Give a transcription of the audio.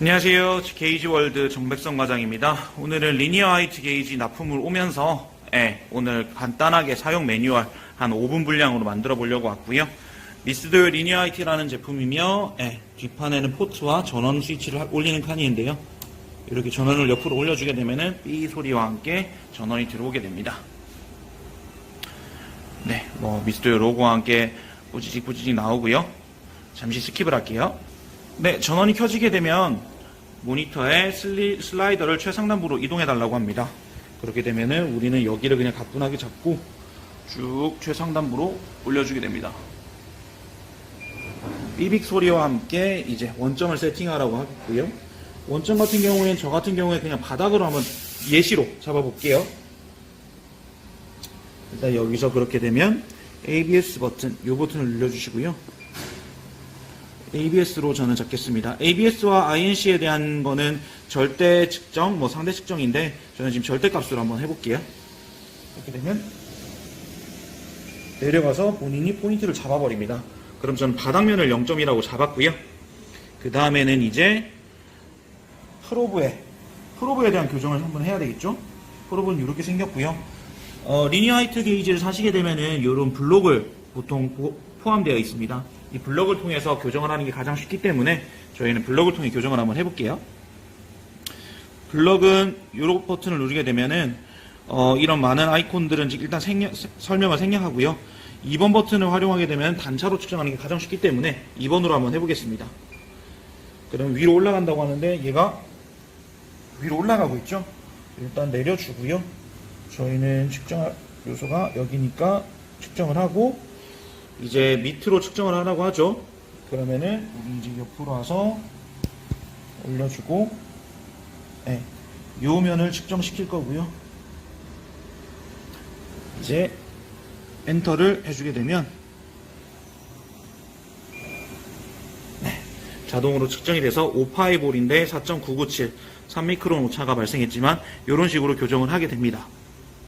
안녕하세요. 게이지 월드 정백성 과장입니다. 오늘은 리니어 하이트 게이지 납품을 오면서 예, 오늘 간단하게 사용 매뉴얼 한 5분 분량으로 만들어 보려고 왔고요. 미스드 리니어 하이트라는 제품이며 예, 뒷판에는 포트와 전원 스위치를 하- 올리는 칸인데요. 이렇게 전원을 옆으로 올려주게 되면은 삐 소리와 함께 전원이 들어오게 됩니다. 네, 뭐 미스드 로고와 함께 뿌지직 뿌지직 나오고요. 잠시 스킵을 할게요. 네, 전원이 켜지게 되면 모니터에 슬리, 슬라이더를 최상단부로 이동해 달라고 합니다. 그렇게 되면은 우리는 여기를 그냥 가뿐하게 잡고 쭉 최상단부로 올려주게 됩니다. 삐빅 소리와 함께 이제 원점을 세팅하라고 하겠고요. 원점 같은 경우에는 저 같은 경우에 그냥 바닥으로 한번 예시로 잡아볼게요. 일단 여기서 그렇게 되면 ABS 버튼, 이 버튼을 눌러주시고요. ABS로 저는 잡겠습니다. ABS와 INC에 대한 거는 절대 측정, 뭐 상대 측정인데 저는 지금 절대 값으로 한번 해볼게요. 이렇게 되면 내려가서 본인이 포인트를 잡아버립니다. 그럼 저는 바닥면을 0점이라고 잡았고요. 그 다음에는 이제 프로브에 프로브에 대한 교정을 한번 해야 되겠죠? 프로브는 이렇게 생겼고요. 어, 리니어 하이트 게이지를 사시게 되면은 이런 블록을 보통 포- 포함되어 있습니다. 이 블록을 통해서 교정을 하는 게 가장 쉽기 때문에 저희는 블록을 통해 교정을 한번 해볼게요. 블럭은 이런 버튼을 누르게 되면은 어, 이런 많은 아이콘들은 일단 생략- 세- 설명을 생략하고요. 2번 버튼을 활용하게 되면 단차로 측정하는 게 가장 쉽기 때문에 2번으로 한번 해보겠습니다. 그럼 위로 올라간다고 하는데 얘가 위로 올라가고 있죠. 일단 내려주고요. 저희는 측정할 요소가 여기니까 측정을 하고 이제 밑으로 측정을 하라고 하죠. 그러면은 우리 이제 옆으로 와서 올려주고 네, 요 면을 측정시킬 거고요. 이제 엔터를 해주게 되면 네, 자동으로 측정이 돼서 5파이볼인데 4.997 3미크론 오차가 발생했지만 이런 식으로 교정을 하게 됩니다.